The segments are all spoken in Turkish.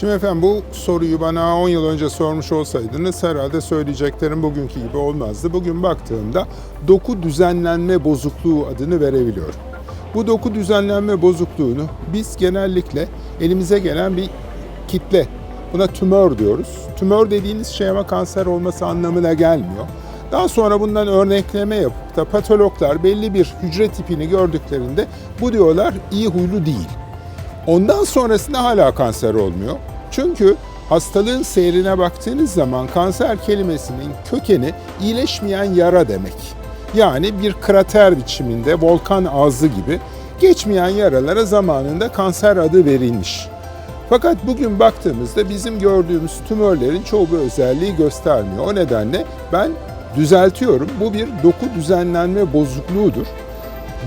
Şimdi efendim bu soruyu bana 10 yıl önce sormuş olsaydınız herhalde söyleyeceklerim bugünkü gibi olmazdı. Bugün baktığımda doku düzenlenme bozukluğu adını verebiliyorum. Bu doku düzenlenme bozukluğunu biz genellikle elimize gelen bir kitle, buna tümör diyoruz. Tümör dediğiniz şey ama kanser olması anlamına gelmiyor. Daha sonra bundan örnekleme yapıp da patologlar belli bir hücre tipini gördüklerinde bu diyorlar iyi huylu değil. Ondan sonrasında hala kanser olmuyor. Çünkü hastalığın seyrine baktığınız zaman kanser kelimesinin kökeni iyileşmeyen yara demek. Yani bir krater biçiminde volkan ağzı gibi geçmeyen yaralara zamanında kanser adı verilmiş. Fakat bugün baktığımızda bizim gördüğümüz tümörlerin çoğu bu özelliği göstermiyor. O nedenle ben düzeltiyorum. Bu bir doku düzenlenme bozukluğudur.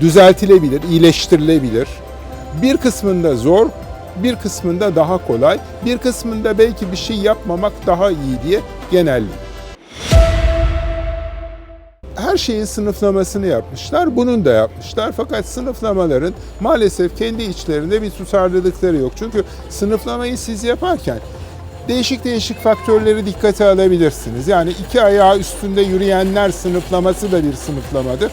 Düzeltilebilir, iyileştirilebilir. Bir kısmında zor, bir kısmında daha kolay, bir kısmında belki bir şey yapmamak daha iyi diye genelliğim. Her şeyin sınıflamasını yapmışlar, bunun da yapmışlar. Fakat sınıflamaların maalesef kendi içlerinde bir tutarlılıkları yok. Çünkü sınıflamayı siz yaparken değişik değişik faktörleri dikkate alabilirsiniz. Yani iki ayağı üstünde yürüyenler sınıflaması da bir sınıflamadır.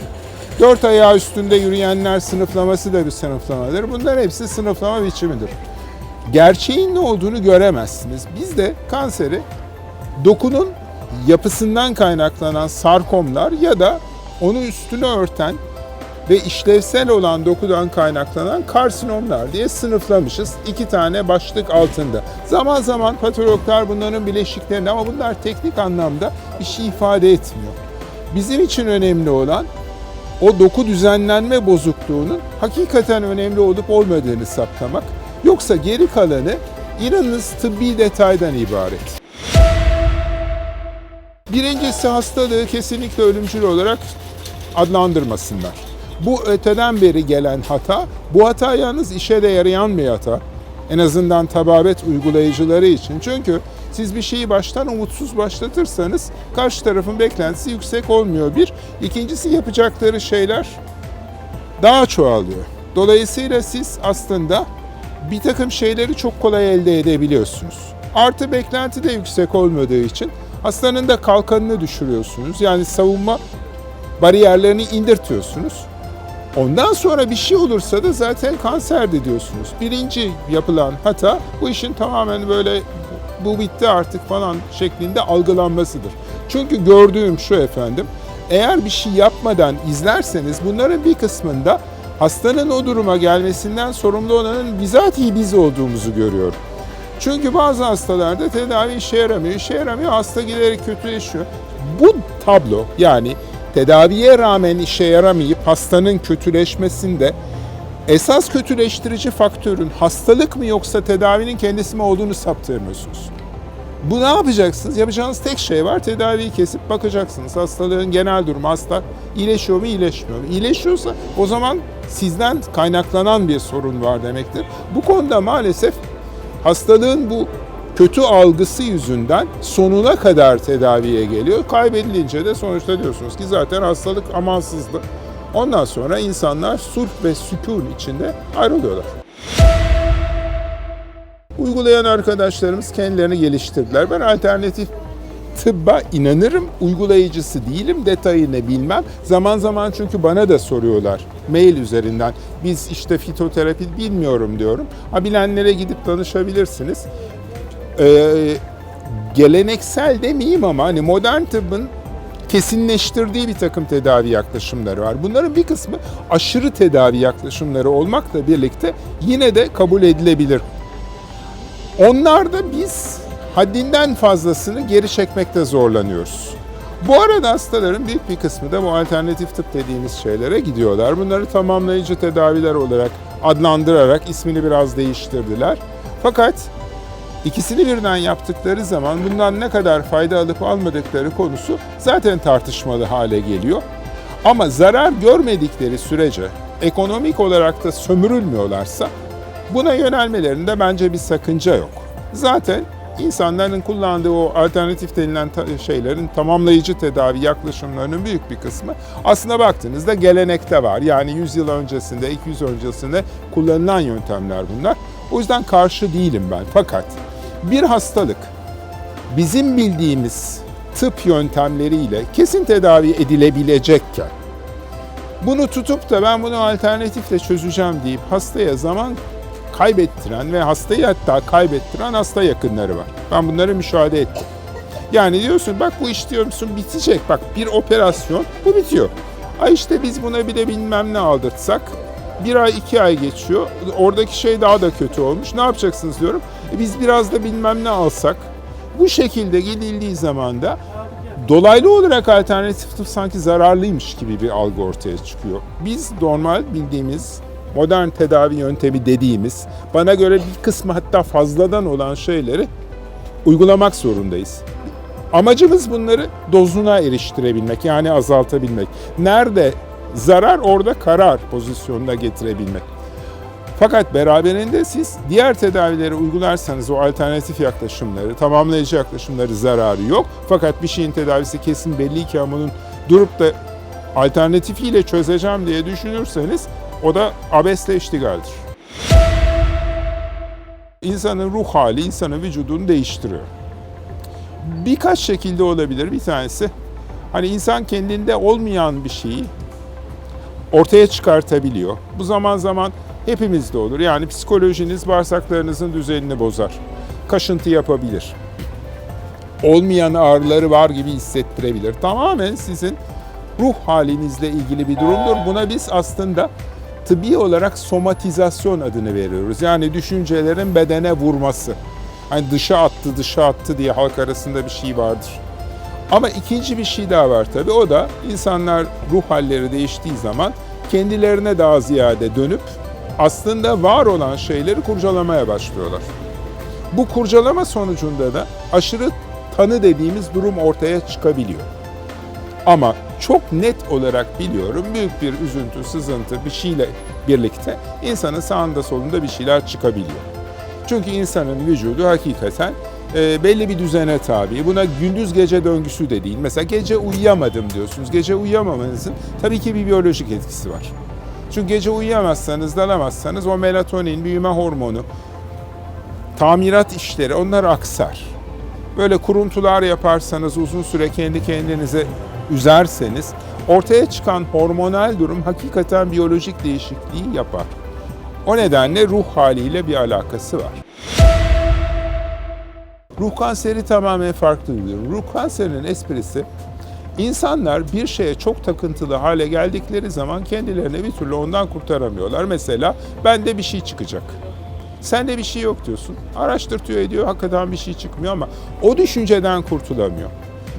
Dört ayağı üstünde yürüyenler sınıflaması da bir sınıflamadır. Bunlar hepsi sınıflama biçimidir. Gerçeğin ne olduğunu göremezsiniz. Biz de kanseri dokunun yapısından kaynaklanan sarkomlar ya da onu üstüne örten ve işlevsel olan dokudan kaynaklanan karsinomlar diye sınıflamışız. iki tane başlık altında. Zaman zaman patologlar bunların bileşiklerini ama bunlar teknik anlamda bir şey ifade etmiyor. Bizim için önemli olan o doku düzenlenme bozukluğunun hakikaten önemli olup olmadığını saptamak. Yoksa geri kalanı inanınız tıbbi detaydan ibaret. Birincisi hastalığı kesinlikle ölümcül olarak adlandırmasınlar. Bu öteden beri gelen hata, bu hata yalnız işe de yarayan bir hata. En azından tababet uygulayıcıları için. Çünkü siz bir şeyi baştan umutsuz başlatırsanız karşı tarafın beklentisi yüksek olmuyor bir. İkincisi yapacakları şeyler daha çoğalıyor. Dolayısıyla siz aslında bir takım şeyleri çok kolay elde edebiliyorsunuz. Artı beklenti de yüksek olmadığı için hastanın da kalkanını düşürüyorsunuz. Yani savunma bariyerlerini indirtiyorsunuz. Ondan sonra bir şey olursa da zaten kanserdi diyorsunuz. Birinci yapılan hata bu işin tamamen böyle bu bitti artık falan şeklinde algılanmasıdır. Çünkü gördüğüm şu efendim, eğer bir şey yapmadan izlerseniz bunların bir kısmında hastanın o duruma gelmesinden sorumlu olanın bizatihi biz olduğumuzu görüyorum. Çünkü bazı hastalarda tedavi işe yaramıyor, işe yaramıyor, hasta giderek kötüleşiyor. Bu tablo yani tedaviye rağmen işe yaramayıp hastanın kötüleşmesinde esas kötüleştirici faktörün hastalık mı yoksa tedavinin kendisi mi olduğunu saptayamıyorsunuz. Bu ne yapacaksınız? Yapacağınız tek şey var. Tedaviyi kesip bakacaksınız. Hastalığın genel durumu hasta iyileşiyor mu, iyileşmiyor mu? İyileşiyorsa o zaman sizden kaynaklanan bir sorun var demektir. Bu konuda maalesef hastalığın bu kötü algısı yüzünden sonuna kadar tedaviye geliyor. Kaybedilince de sonuçta diyorsunuz ki zaten hastalık amansızdı. Ondan sonra insanlar sulh ve sükun içinde ayrılıyorlar. Uygulayan arkadaşlarımız kendilerini geliştirdiler. Ben alternatif tıbba inanırım. Uygulayıcısı değilim. Detayını bilmem. Zaman zaman çünkü bana da soruyorlar mail üzerinden. Biz işte fitoterapi bilmiyorum diyorum. Ha bilenlere gidip danışabilirsiniz. Ee, geleneksel demeyeyim ama hani modern tıbbın kesinleştirdiği bir takım tedavi yaklaşımları var. Bunların bir kısmı aşırı tedavi yaklaşımları olmakla birlikte yine de kabul edilebilir. Onlarda biz haddinden fazlasını geri çekmekte zorlanıyoruz. Bu arada hastaların büyük bir kısmı da bu alternatif tıp dediğimiz şeylere gidiyorlar. Bunları tamamlayıcı tedaviler olarak adlandırarak ismini biraz değiştirdiler. Fakat İkisini birden yaptıkları zaman bundan ne kadar fayda alıp almadıkları konusu zaten tartışmalı hale geliyor. Ama zarar görmedikleri sürece ekonomik olarak da sömürülmüyorlarsa buna yönelmelerinde bence bir sakınca yok. Zaten insanların kullandığı o alternatif denilen şeylerin tamamlayıcı tedavi yaklaşımlarının büyük bir kısmı aslında baktığınızda gelenekte var. Yani 100 yıl öncesinde, 200 öncesinde kullanılan yöntemler bunlar. O yüzden karşı değilim ben. Fakat Bir hastalık bizim bildiğimiz tıp yöntemleriyle kesin tedavi edilebilecekken bunu tutup da ben bunu alternatifle çözeceğim deyip hastaya zaman kaybettiren ve hastayı hatta kaybettiren hasta yakınları var. Ben bunları müşahede ettim. Yani diyorsun bak bu iş diyorsun bitecek. Bak bir operasyon bu bitiyor. Ay işte biz buna bir de bilmem ne aldırtsak bir ay iki ay geçiyor. Oradaki şey daha da kötü olmuş. Ne yapacaksınız diyorum. E biz biraz da bilmem ne alsak. Bu şekilde gidildiği zaman da dolaylı olarak alternatif tıp sanki zararlıymış gibi bir algı ortaya çıkıyor. Biz normal bildiğimiz modern tedavi yöntemi dediğimiz bana göre bir kısmı hatta fazladan olan şeyleri uygulamak zorundayız. Amacımız bunları dozuna eriştirebilmek yani azaltabilmek. Nerede zarar orada karar pozisyonuna getirebilmek. Fakat beraberinde siz diğer tedavileri uygularsanız o alternatif yaklaşımları, tamamlayıcı yaklaşımları zararı yok. Fakat bir şeyin tedavisi kesin belli ki ama bunun durup da alternatifiyle çözeceğim diye düşünürseniz o da abesle iştigaldir. İnsanın ruh hali insanın vücudunu değiştiriyor. Birkaç şekilde olabilir. Bir tanesi hani insan kendinde olmayan bir şeyi ortaya çıkartabiliyor. Bu zaman zaman hepimizde olur. Yani psikolojiniz bağırsaklarınızın düzenini bozar. Kaşıntı yapabilir. Olmayan ağrıları var gibi hissettirebilir. Tamamen sizin ruh halinizle ilgili bir durumdur. Buna biz aslında tıbbi olarak somatizasyon adını veriyoruz. Yani düşüncelerin bedene vurması. Hani dışa attı, dışa attı diye halk arasında bir şey vardır. Ama ikinci bir şey daha var tabii. O da insanlar ruh halleri değiştiği zaman kendilerine daha ziyade dönüp aslında var olan şeyleri kurcalamaya başlıyorlar. Bu kurcalama sonucunda da aşırı tanı dediğimiz durum ortaya çıkabiliyor. Ama çok net olarak biliyorum büyük bir üzüntü, sızıntı bir şeyle birlikte insanın sağında solunda bir şeyler çıkabiliyor. Çünkü insanın vücudu hakikaten e, belli bir düzene tabi. Buna gündüz gece döngüsü de değil. Mesela gece uyuyamadım diyorsunuz. Gece uyuyamamanızın tabii ki bir biyolojik etkisi var. Çünkü gece uyuyamazsanız, dalamazsanız o melatonin, büyüme hormonu, tamirat işleri onlar aksar. Böyle kuruntular yaparsanız, uzun süre kendi kendinize üzerseniz ortaya çıkan hormonal durum hakikaten biyolojik değişikliği yapar. O nedenle ruh haliyle bir alakası var. Ruh kanseri tamamen farklı bir. Ruh kanserinin esprisi insanlar bir şeye çok takıntılı hale geldikleri zaman kendilerini bir türlü ondan kurtaramıyorlar. Mesela bende bir şey çıkacak. Sende bir şey yok diyorsun. Araştırtıyor ediyor hakikaten bir şey çıkmıyor ama o düşünceden kurtulamıyor.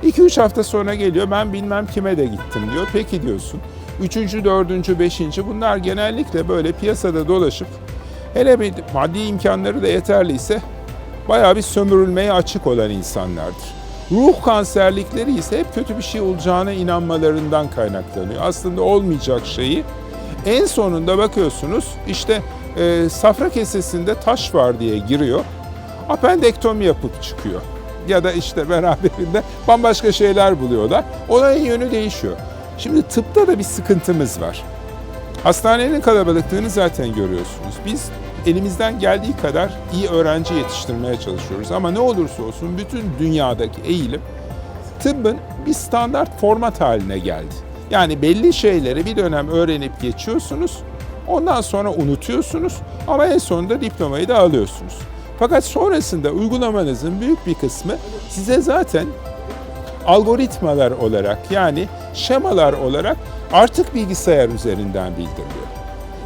2-3 hafta sonra geliyor ben bilmem kime de gittim diyor. Peki diyorsun. Üçüncü, dördüncü, beşinci bunlar genellikle böyle piyasada dolaşıp hele bir maddi imkanları da yeterliyse bayağı bir sömürülmeye açık olan insanlardır. Ruh kanserlikleri ise hep kötü bir şey olacağına inanmalarından kaynaklanıyor. Aslında olmayacak şeyi en sonunda bakıyorsunuz işte e, safra kesesinde taş var diye giriyor. Apendektomi yapıp çıkıyor. Ya da işte beraberinde bambaşka şeyler buluyorlar. Olayın yönü değişiyor. Şimdi tıpta da bir sıkıntımız var. Hastanenin kalabalıklığını zaten görüyorsunuz. Biz elimizden geldiği kadar iyi öğrenci yetiştirmeye çalışıyoruz. Ama ne olursa olsun bütün dünyadaki eğilim tıbbın bir standart format haline geldi. Yani belli şeyleri bir dönem öğrenip geçiyorsunuz. Ondan sonra unutuyorsunuz ama en sonunda diplomayı da alıyorsunuz. Fakat sonrasında uygulamanızın büyük bir kısmı size zaten algoritmalar olarak yani şemalar olarak artık bilgisayar üzerinden bildiriliyor.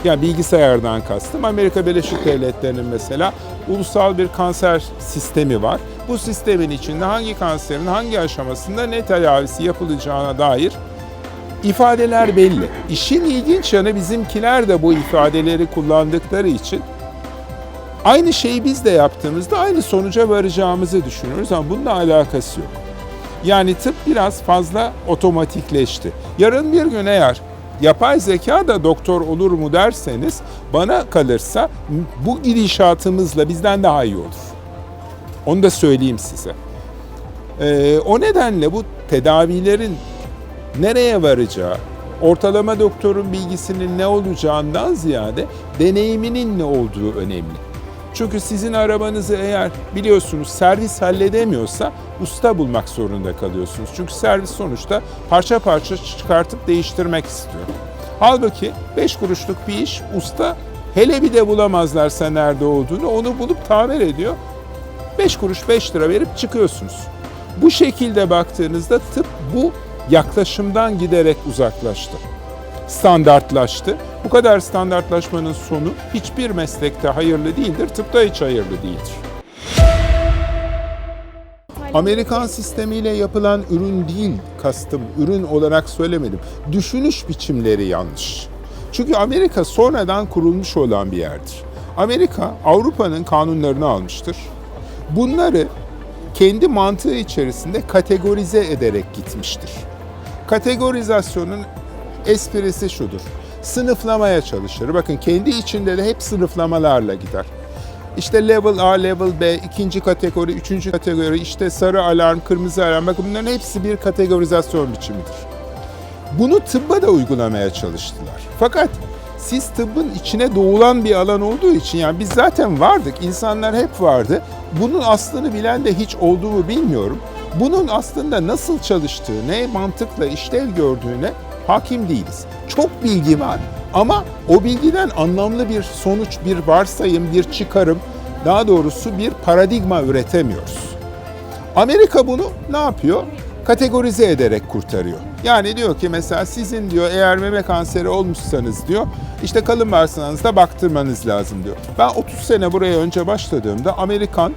Yani bilgisayardan kastım Amerika Birleşik Devletleri'nin mesela ulusal bir kanser sistemi var. Bu sistemin içinde hangi kanserin hangi aşamasında ne tedavisi yapılacağına dair ifadeler belli. İşin ilginç yanı bizimkiler de bu ifadeleri kullandıkları için aynı şeyi biz de yaptığımızda aynı sonuca varacağımızı düşünüyoruz ama bununla alakası yok. Yani tıp biraz fazla otomatikleşti. Yarın bir gün eğer yapay zeka da doktor olur mu derseniz bana kalırsa bu gidişatımızla bizden daha iyi olur. Onu da söyleyeyim size. Ee, o nedenle bu tedavilerin nereye varacağı, ortalama doktorun bilgisinin ne olacağından ziyade deneyiminin ne olduğu önemli. Çünkü sizin arabanızı eğer biliyorsunuz servis halledemiyorsa usta bulmak zorunda kalıyorsunuz. Çünkü servis sonuçta parça parça çıkartıp değiştirmek istiyor. Halbuki 5 kuruşluk bir iş usta hele bir de bulamazlarsa nerede olduğunu onu bulup tamir ediyor. 5 kuruş 5 lira verip çıkıyorsunuz. Bu şekilde baktığınızda tıp bu yaklaşımdan giderek uzaklaştı. Standartlaştı. Bu kadar standartlaşmanın sonu hiçbir meslekte hayırlı değildir, tıpta hiç hayırlı değildir. Amerikan sistemiyle yapılan ürün değil kastım, ürün olarak söylemedim. Düşünüş biçimleri yanlış. Çünkü Amerika sonradan kurulmuş olan bir yerdir. Amerika Avrupa'nın kanunlarını almıştır. Bunları kendi mantığı içerisinde kategorize ederek gitmiştir. Kategorizasyonun esprisi şudur. Sınıflamaya çalışır. Bakın kendi içinde de hep sınıflamalarla gider. İşte level A, level B, ikinci kategori, üçüncü kategori, işte sarı alarm, kırmızı alarm. Bakın bunların hepsi bir kategorizasyon biçimidir. Bunu tıbba da uygulamaya çalıştılar. Fakat siz tıbbın içine doğulan bir alan olduğu için yani biz zaten vardık, insanlar hep vardı. Bunun aslını bilen de hiç olduğumu bilmiyorum. Bunun aslında nasıl çalıştığı, ne mantıkla işlev gördüğüne hakim değiliz. Çok bilgi var ama o bilgiden anlamlı bir sonuç, bir varsayım, bir çıkarım, daha doğrusu bir paradigma üretemiyoruz. Amerika bunu ne yapıyor? Kategorize ederek kurtarıyor. Yani diyor ki mesela sizin diyor eğer meme kanseri olmuşsanız diyor işte kalın bağırsağınızda baktırmanız lazım diyor. Ben 30 sene buraya önce başladığımda Amerikan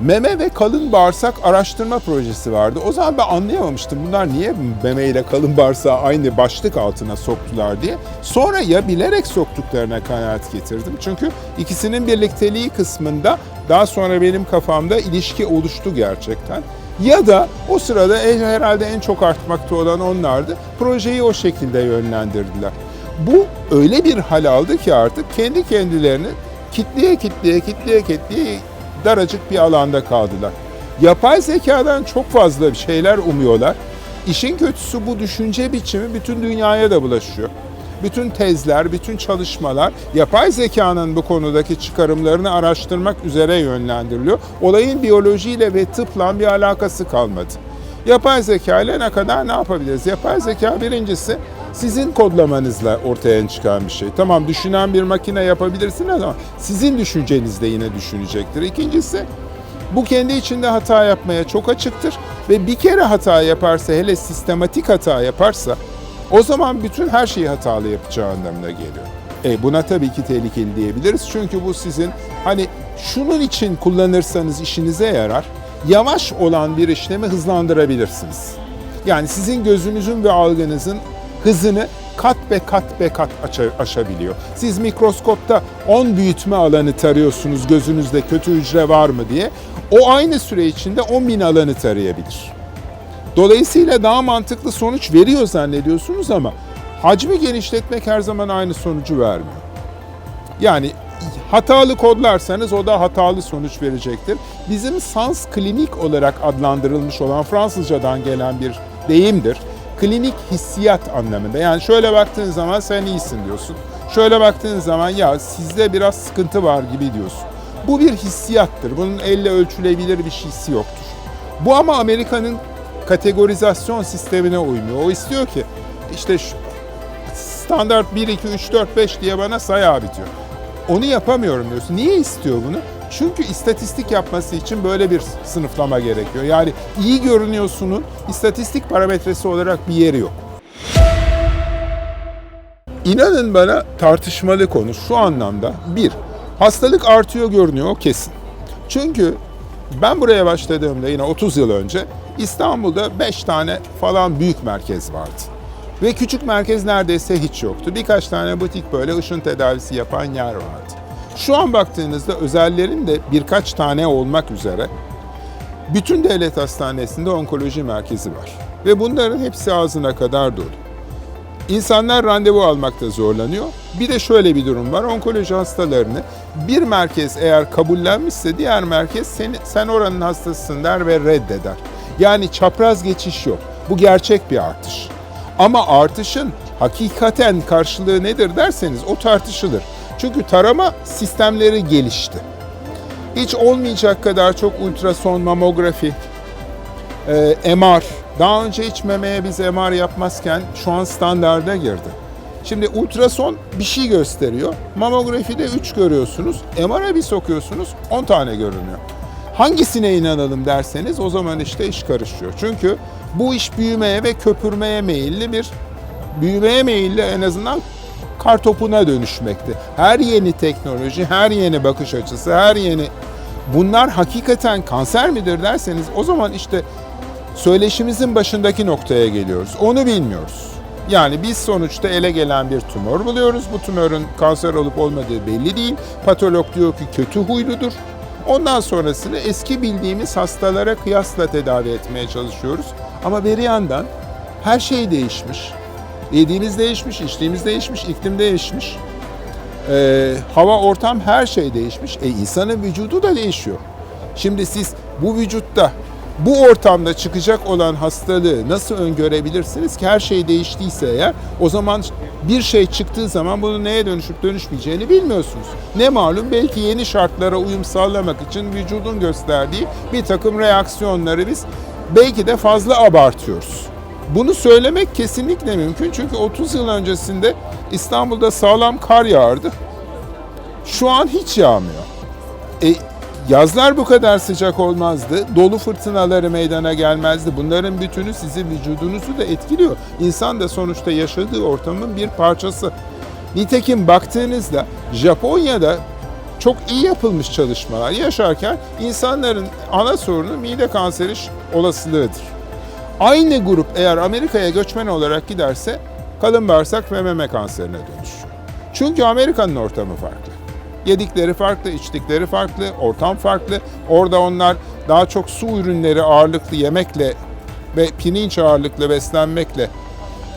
meme ve kalın bağırsak araştırma projesi vardı. O zaman ben anlayamamıştım bunlar niye meme ile kalın bağırsağı aynı başlık altına soktular diye. Sonra ya bilerek soktuklarına kanaat getirdim. Çünkü ikisinin birlikteliği kısmında daha sonra benim kafamda ilişki oluştu gerçekten. Ya da o sırada herhalde en çok artmakta olan onlardı. Projeyi o şekilde yönlendirdiler. Bu öyle bir hal aldı ki artık kendi kendilerini kitleye kitleye kitleye kitleye daracık bir alanda kaldılar. Yapay zekadan çok fazla şeyler umuyorlar. İşin kötüsü bu düşünce biçimi bütün dünyaya da bulaşıyor. Bütün tezler, bütün çalışmalar yapay zekanın bu konudaki çıkarımlarını araştırmak üzere yönlendiriliyor. Olayın biyolojiyle ve tıpla bir alakası kalmadı. Yapay zeka ile ne kadar ne yapabiliriz? Yapay zeka birincisi sizin kodlamanızla ortaya çıkan bir şey. Tamam düşünen bir makine yapabilirsiniz ama sizin düşünceniz yine düşünecektir. İkincisi bu kendi içinde hata yapmaya çok açıktır ve bir kere hata yaparsa hele sistematik hata yaparsa o zaman bütün her şeyi hatalı yapacağı anlamına geliyor. E buna tabii ki tehlikeli diyebiliriz. Çünkü bu sizin hani şunun için kullanırsanız işinize yarar. Yavaş olan bir işlemi hızlandırabilirsiniz. Yani sizin gözünüzün ve algınızın hızını kat be kat be kat aşabiliyor. Siz mikroskopta 10 büyütme alanı tarıyorsunuz gözünüzde kötü hücre var mı diye. O aynı süre içinde 10 bin alanı tarayabilir. Dolayısıyla daha mantıklı sonuç veriyor zannediyorsunuz ama hacmi genişletmek her zaman aynı sonucu vermiyor. Yani hatalı kodlarsanız o da hatalı sonuç verecektir. Bizim sans klinik olarak adlandırılmış olan Fransızcadan gelen bir deyimdir. Klinik hissiyat anlamında. Yani şöyle baktığın zaman sen iyisin diyorsun. Şöyle baktığın zaman ya sizde biraz sıkıntı var gibi diyorsun. Bu bir hissiyattır. Bunun elle ölçülebilir bir şeysi yoktur. Bu ama Amerika'nın kategorizasyon sistemine uymuyor. O istiyor ki işte şu standart 1, 2, 3, 4, 5 diye bana say abi diyor. Onu yapamıyorum diyorsun. Niye istiyor bunu? Çünkü istatistik yapması için böyle bir sınıflama gerekiyor. Yani iyi görünüyorsunun istatistik parametresi olarak bir yeri yok. İnanın bana tartışmalı konu şu anlamda. Bir, hastalık artıyor görünüyor o kesin. Çünkü ben buraya başladığımda yine 30 yıl önce İstanbul'da 5 tane falan büyük merkez vardı. Ve küçük merkez neredeyse hiç yoktu. Birkaç tane butik böyle ışın tedavisi yapan yer vardı. Şu an baktığınızda özellerin de birkaç tane olmak üzere bütün devlet hastanesinde onkoloji merkezi var. Ve bunların hepsi ağzına kadar dolu. İnsanlar randevu almakta zorlanıyor. Bir de şöyle bir durum var. Onkoloji hastalarını bir merkez eğer kabullenmişse diğer merkez seni, sen oranın hastasısın der ve reddeder. Yani çapraz geçiş yok. Bu gerçek bir artış. Ama artışın hakikaten karşılığı nedir derseniz o tartışılır. Çünkü tarama sistemleri gelişti. Hiç olmayacak kadar çok ultrason, mamografi, e, MR. Daha önce hiç memeye biz MR yapmazken şu an standarda girdi. Şimdi ultrason bir şey gösteriyor. Mamografide 3 görüyorsunuz. MR'a bir sokuyorsunuz 10 tane görünüyor. Hangisine inanalım derseniz o zaman işte iş karışıyor. Çünkü bu iş büyümeye ve köpürmeye meyilli bir büyümeye meyilli en azından kar topuna dönüşmekte. Her yeni teknoloji, her yeni bakış açısı, her yeni bunlar hakikaten kanser midir derseniz o zaman işte söyleşimizin başındaki noktaya geliyoruz. Onu bilmiyoruz. Yani biz sonuçta ele gelen bir tümör buluyoruz. Bu tümörün kanser olup olmadığı belli değil. Patolog diyor ki kötü huyludur. Ondan sonrasını eski bildiğimiz hastalara kıyasla tedavi etmeye çalışıyoruz. Ama bir yandan her şey değişmiş. Yediğimiz değişmiş, içtiğimiz değişmiş, iklim değişmiş. Ee, hava, ortam her şey değişmiş. E insanın vücudu da değişiyor. Şimdi siz bu vücutta bu ortamda çıkacak olan hastalığı nasıl öngörebilirsiniz ki her şey değiştiyse eğer o zaman bir şey çıktığı zaman bunu neye dönüşüp dönüşmeyeceğini bilmiyorsunuz. Ne malum belki yeni şartlara uyum sağlamak için vücudun gösterdiği bir takım reaksiyonları biz belki de fazla abartıyoruz. Bunu söylemek kesinlikle mümkün çünkü 30 yıl öncesinde İstanbul'da sağlam kar yağardı. Şu an hiç yağmıyor. E, yazlar bu kadar sıcak olmazdı. Dolu fırtınaları meydana gelmezdi. Bunların bütünü sizin vücudunuzu da etkiliyor. İnsan da sonuçta yaşadığı ortamın bir parçası. Nitekim baktığınızda Japonya'da çok iyi yapılmış çalışmalar yaşarken insanların ana sorunu mide kanseri olasılığıdır. Aynı grup eğer Amerika'ya göçmen olarak giderse kalın bağırsak ve meme kanserine dönüşüyor. Çünkü Amerika'nın ortamı farklı. Yedikleri farklı, içtikleri farklı, ortam farklı. Orada onlar daha çok su ürünleri ağırlıklı yemekle ve pirinç ağırlıklı beslenmekle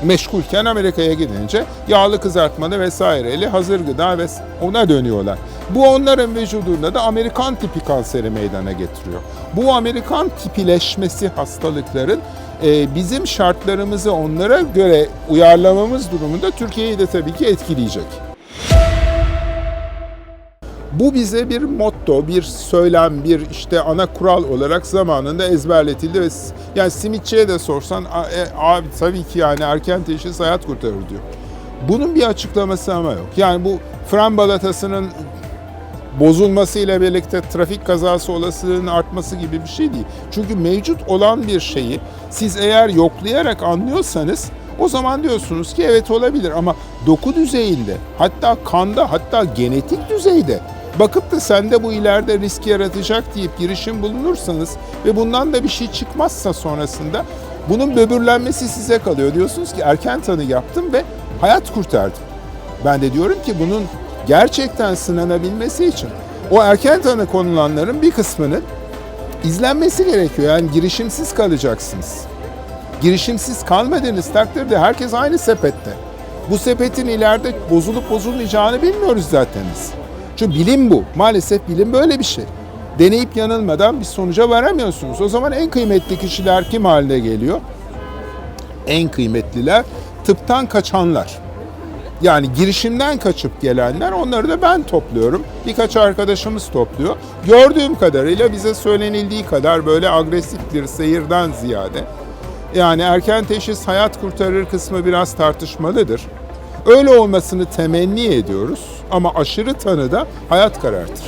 meşgulken Amerika'ya gidince yağlı kızartmalı vesaireyle hazır gıda ve ona dönüyorlar. Bu onların vücudunda da Amerikan tipi kanseri meydana getiriyor. Bu Amerikan tipileşmesi hastalıkların e, bizim şartlarımızı onlara göre uyarlamamız durumunda Türkiye'yi de tabii ki etkileyecek. Bu bize bir motto, bir söylem, bir işte ana kural olarak zamanında ezberletildi ve yani simitçiye de sorsan "A- e, abi tabii ki yani erken teşhis hayat kurtarır diyor. Bunun bir açıklaması ama yok. Yani bu fren balatasının bozulmasıyla birlikte trafik kazası olasılığının artması gibi bir şey değil. Çünkü mevcut olan bir şeyi siz eğer yoklayarak anlıyorsanız o zaman diyorsunuz ki evet olabilir ama doku düzeyinde hatta kanda hatta genetik düzeyde bakıp da sende bu ileride risk yaratacak deyip girişim bulunursanız ve bundan da bir şey çıkmazsa sonrasında bunun böbürlenmesi size kalıyor. Diyorsunuz ki erken tanı yaptım ve hayat kurtardım. Ben de diyorum ki bunun gerçekten sınanabilmesi için o erken tanı konulanların bir kısmının izlenmesi gerekiyor. Yani girişimsiz kalacaksınız. Girişimsiz kalmadığınız takdirde herkes aynı sepette. Bu sepetin ileride bozulup bozulmayacağını bilmiyoruz zaten biz. Çünkü bilim bu. Maalesef bilim böyle bir şey. Deneyip yanılmadan bir sonuca varamıyorsunuz. O zaman en kıymetli kişiler kim haline geliyor? En kıymetliler tıptan kaçanlar. Yani girişimden kaçıp gelenler onları da ben topluyorum. Birkaç arkadaşımız topluyor. Gördüğüm kadarıyla bize söylenildiği kadar böyle agresif bir seyirden ziyade yani erken teşhis hayat kurtarır kısmı biraz tartışmalıdır. Öyle olmasını temenni ediyoruz ama aşırı tanı da hayat karartır.